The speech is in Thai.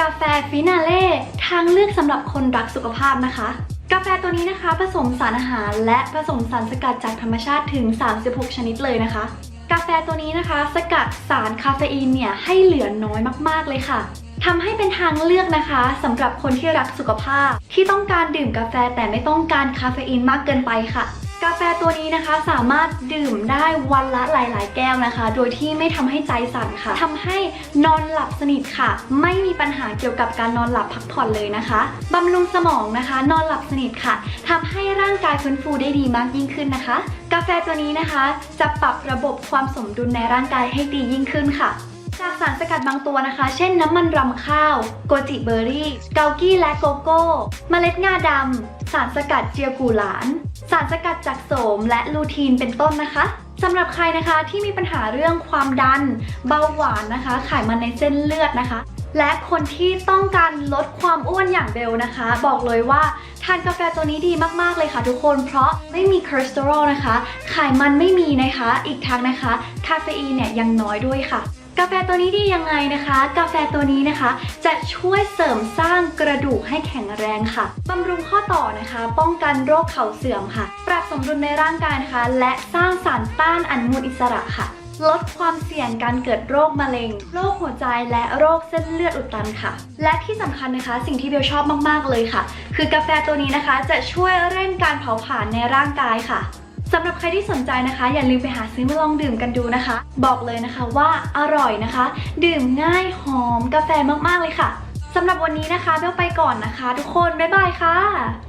กาแฟฟินาเล่ทางเลือกสำหรับคนรักสุขภาพนะคะ กาแฟตัวนี้นะคะ ผสมสารอาหาร และผสมสารสกัดจากธรรมชาติถึง 36 ชนิดเลยนะคะ กาแฟตัวนี้นะคะ สกัดสารคาเฟอีนเนี่ยให้เหลือน้อยมากๆเลยค่ะทำให้เป็นทางเลือกนะคะสำหรับคนที่รักสุขภาพ ที่ต้องการดื่มกาแฟแต่ไม่ต้องการคาเฟอีนมากเกินไปค่ะ กาแฟตัวนี้นะคะสามารถดื่มได้วันละหลาย ๆ แก้วนะคะ โดยที่ไม่ทำให้ใจสั่นค่ะทำให้นอนหลับสนิทค่ะ ไม่มีปัญหาเกี่ยวกับการนอนหลับพักผ่อนเลยนะคะบำรุงสมองนะคะ นอนหลับสนิทค่ะทำให้ร่างกายฟื้นฟูได้ดีมากยิ่งขึ้นนะคะ กาแฟตัวนี้นะคะ จะปรับระบบความสมดุลในร่างกายให้ดียิ่งขึ้นค่ะจากสารสกัดบางตัวนะคะ เช่นน้ำมันรำข้าว โกจิเบอร์รี่ เกากี้และโกโก้ เมล็ดงาดำ สารสกัดเจียกูหลาน สารสกัดจากโสมและลูทีนเป็นต้นนะคะสำหรับใครนะคะที่มีปัญหาเรื่องความดัน เบาหวานนะคะ ไขมันในเส้นเลือดนะคะ และคนที่ต้องการลดความอ้วนอย่างเบลนะคะ บอกเลยว่าทานกาแฟตัวนี้ดีมากๆเลยค่ะทุกคนเพราะไม่มีคอเลสเตอรอลนะคะ ไขมันไม่มีนะคะ อีกทั้งนะคะ คาเฟอีนเนี่ยยังน้อยด้วยค่ะ กาแฟตัวนี้ดียังไงนะคะ กาแฟตัวนี้นะคะ จะช่วยเสริมสร้างกระดูกให้แข็งแรงค่ะบำรุงข้อต่อนะคะ ป้องกันโรคเข่าเสื่อมค่ะ ปรับสมดุลในร่างกายนะคะ และสร้างสารต้านอนุมูลอิสระค่ะ ลดความเสี่ยงการเกิดโรคมะเร็ง โรคหัวใจและโรคเส้นเลือดอุดตันค่ะ และที่สำคัญนะคะ สิ่งที่เบลชอบมากๆเลยค่ะ คือกาแฟตัวนี้นะคะ จะช่วยเร่งการเผาผลาญในร่างกายค่ะ สำหรับใครที่สนใจนะคะ อย่าลืมไปหาซื้อมาลองดื่มกันดูนะคะ บอกเลยนะคะว่าอร่อยนะคะ ดื่มง่ายหอมกาแฟมากๆเลยค่ะสำหรับวันนี้นะคะเบลไปก่อนนะคะ ทุกคนบ๊ายบายค่ะ